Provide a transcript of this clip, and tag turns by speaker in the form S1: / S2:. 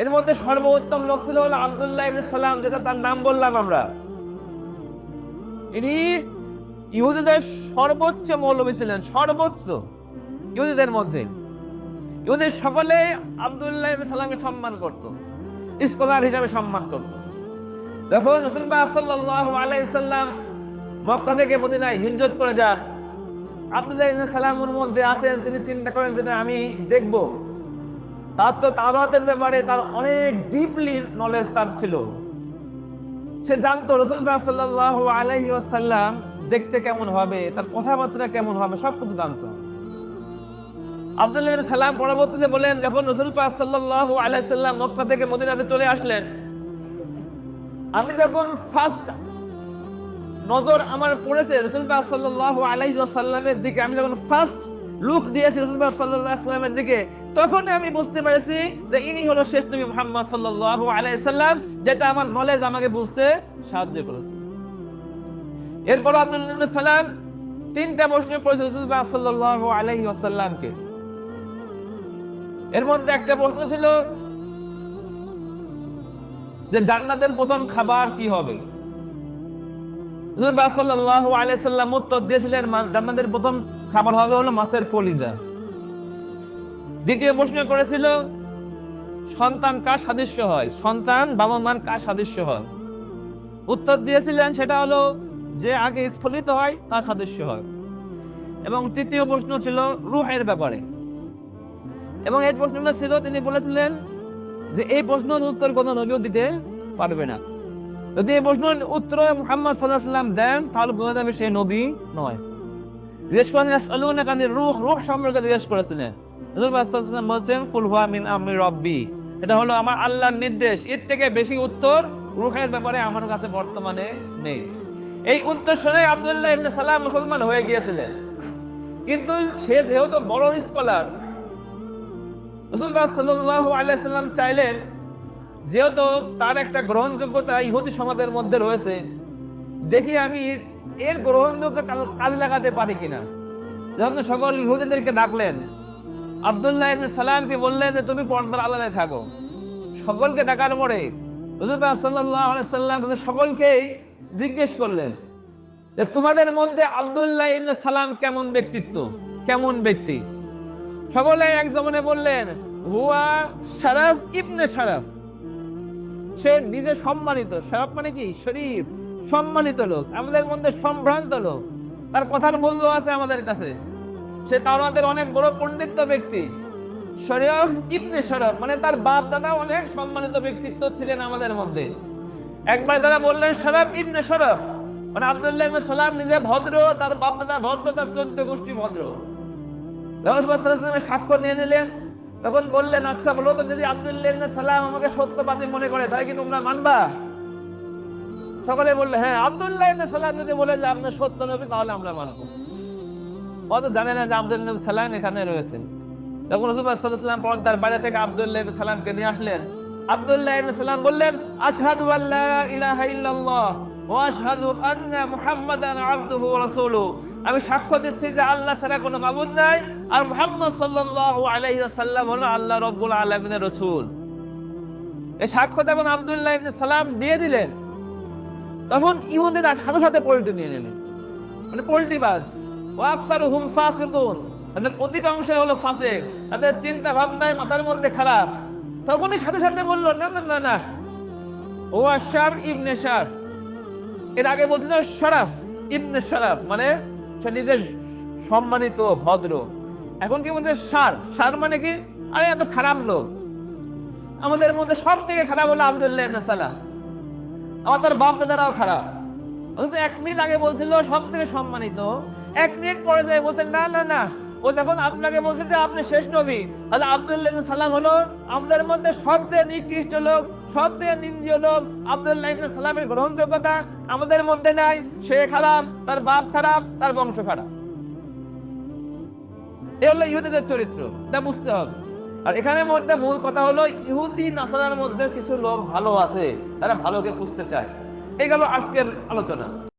S1: এর মধ্যে সর্বোত্তম লোক ছিল হলো আব্দুল্লাহ ইবনে সালাম, যেটা তার নাম বললাম আমরা। ইনি ইহুদিদের সর্বোচ্চ মৌলবী ছিলেন, সর্বোচ্চ ইহুদিদের মধ্যে। ইহুদি সকলে আব্দুল্লাহ ইবনে সালামকে সম্মান করত, স্কলার হিসাবে সম্মান করত। যখন রসুল্লাহ সাল্লাল্লাহু আলাইহি সাল্লাম মক্কা থেকে মদিনায় হিজরত করে যান। আব্দুল্লাহ ইবনে সালামের মধ্যে আছেন, তিনি চিন্তা করেন যে আমি দেখব। তার তো তাওরাতের ব্যাপারে তার অনেক ডিপলি নলেজ তার ছিল। সে জানতো রসুল সাল্লাল্লাহু আলাইহি ওয়াসাল্লাম দেখতে কেমন হবে, তার কথাবার্তা কেমন হবে সব কিছু জানতো। আব্দুল্লাহ সালাম পরবর্তীতে বলেন, যখন রসুল পাক সাল্লাল্লাহু আলাইহি সাল্লাম মক্কা থেকে মদিনাতে চলে আসলেন, আমি যখন ফার্স্ট নজর আমার পড়েছে রসুল পাক সাল্লাল্লাহু আলাইহি ওয়াসাল্লামের দিকে, আমি যখন ফার্স্ট লুক দিয়েছি রসুল পাক সাল্লাল্লাহু আলাইহি ওয়াসাল্লামের দিকে তখন আমি বুঝতে পেরেছি যে ইনি হলো শেষ নবী মুহাম্মদ সাল্লাল্লাহু আলাইহি সাল্লাম যেটা আমার নলেজ আমাকে বুঝতে সাহায্য করেছে। এরপর আব্দুল্লাহ সালাম তিনটা প্রশ্ন করেছে রসুল পাক সাল্লাল্লাহু আলাইহি ওয়াসাল্লামকে। এর মধ্যে একটা প্রশ্ন ছিল যে জান্নাতের প্রথম খাবার কি হবে? রাসূলুল্লাহ সাল্লাল্লাহু আলাইহি সাল্লাম উত্তর দিয়েছিলেন জান্নাতের প্রথম খাবার হবে হলো মাছের কলিজা। দ্বিতীয় প্রশ্ন করেছিল, সন্তান কার সাদৃশ্য হয়? সন্তান বাবা মার কার সাদৃশ্য হয়? উত্তর দিয়েছিলেন সেটা হলো, যে আগে স্ফলিত হয়, তার সাদৃশ্য হয়। এবং তৃতীয় প্রশ্ন ছিল রুহের ব্যাপারে। এবং এই প্রশ্নটা ছিল, তিনি বলেছিলেন যে এই প্রশ্নের উত্তর কোনো নবীও দিতে পারবে না। যদি এই প্রশ্নের উত্তর মুহাম্মদ সাল্লাহ সাল্লাম দেন, তাহলে বোঝা যাবে সে নবী নয়। সম্পর্কে জিজ্ঞেস করেছিলেন রাব্বি এটা হলো আমার আল্লাহর নির্দেশ এর থেকে বেশি উত্তর রূহের ব্যাপারে আমার কাছে বর্তমানে নেই এই উত্তর শুনে আব্দুল্লাহ সালাম মুসলমান হয়ে গিয়েছিলেন কিন্তু সে যেহেতু বড় স্কলার রসুল্লাহ চাইলেন যেহেতু তার একটা গ্রহণযোগ্যতা ইহুদি সমাজের মধ্যে রয়েছে দেখি আমি এর গ্রহণযোগ্যতা কাজে লাগাতে পারি কিনা? যখন সকল ইহুদিদেরকে ডাকলেন, আব্দুল্লাহ সালামকে বললেন যে, তুমি পর্দার আলাদা থাকো। সকলকে ডাকার পরে সাল্লাল্লাহু সাল্লাম সকলকেই জিজ্ঞেস করলেন যে, তোমাদের মধ্যে আব্দুল্লাহ ইবনে সালাম কেমন ব্যক্তিত্ব? কেমন ব্যক্তি? সকলে এক জমনে বললেন, হুয়া শারাফ ইবনে শারাফ। সে নিজে সম্মানিত। শারাফ মানে কি? শরীফ। সম্মানিত লোক, আমাদের মধ্যে সম্ভ্রান্ত লোক। তার কথার মূল্য আছে আমাদের কাছে। সে তাওরাতের অনেক বড় পণ্ডিত্য ব্যক্তি। শরীফ ইবনে শরফ মানে তার বাপ দাদা অনেক সম্মানিত ব্যক্তিত্ব ছিলেন আমাদের মধ্যে। একবার তারা বললেন শরফ ইবনে শরফ মানে আব্দুল্লাহ ইবনে সালাম নিজে ভদ্র, তার বাপ দাদা ভদ্র, তার চোদ্দ গোষ্ঠী ভদ্র। রসুলের সাক্ষ্য নিয়ে নিলেন। তখন বললেন আচ্ছা বলো তো, যদি আব্দুল্লাহ সালাম আমাকে সত্যবাদী মনে করে, তাহলে কি তোমরা মানবা? সকলে বললে হ্যাঁ আব্দুল্লাহ ইবনে সালাম যদি বলে যে আপনি সত্য নবী, তাহলে আমরা মানবো। অত জানে না যে আব্দুল্লাহ ইবনে সালাম এখানে রয়েছেন। তখন রসুল্লাহ আলাইহি পর্দার বাইরে থেকে আবদুল্লাহ ইবনে সালামকে নিয়ে আসলেন, আব্দুল্লাহ ইবনে সালাম বললেন, আশহাদু আল্লা ইলাহা ইল্লাল্লাহ ওয়া আশহাদু আন্না মুহাম্মাদান আবদুহু ওয়া রাসূলুহু। আমি সাক্ষ্য দিচ্ছি যে আল্লাহ ছাড়া কোনো মাবুদ নাই, আর মুহাম্মদ সাল্লাল্লাহু আলাইহি ওয়াসাল্লাম হলো আল্লাহ রাব্বুল আলামিনের রাসূল। এই সাক্ষ্য যখন আব্দুল্লাহ ইবনে সালাম দিয়ে দিলেন। তখন ইহুদিরা সাথে সাথে পল্টি নিয়ে নিলেন মানে পল্টি বাস। ওয়াকসারুহুম ফাসিকুন। তাদের অধিকাংশই হলো ফাসিক। তাদের চিন্তা ভাবনায় মাথার মধ্যে খারাপ। তখনই সাথে সাথে বলল, না না না না। ও আশার ইবনে শার। এর আগে বলছিল শরাফ ইবনে শরাফ মানে সে নিজের সম্মানিত ভদ্র। এখন কি বলছে? সার সার মানে কি? আরে, এত খারাপ লোক। আমাদের মধ্যে সব থেকে খারাপ হলো আব্দুল্লাহ সালাম। আমার তার বাপ দাদারাও খারাপ। অথচ এক মিনিট আগে বলছিল, সব থেকে সম্মানিত। এক মিনিট পরে যায় বলছেন না না না, ও যখন আপনাকে বলছে যে আপনি শেষ নবী, তাহলে আব্দুল্লাহ সালাম হলো আমাদের মধ্যে সবচেয়ে নিকৃষ্ট লোক, সবচেয়ে নিন্দীয় লোক। আব্দুল্লাহ সালামের গ্রহণযোগ্যতা আমাদের মধ্যে নাই। সে খারাপ, তার বাপ খারাপ, তার বংশ খারাপ। এ হলো ইহুদিদের চরিত্র, এটা বুঝতে হবে। আর এখানে মধ্যে মূল কথা হলো, ইহুদি নাসারার মধ্যে কিছু লোক ভালো আছে, তারা ভালোকে খুঁজতে চায়। এই গেল আজকের আলোচনা।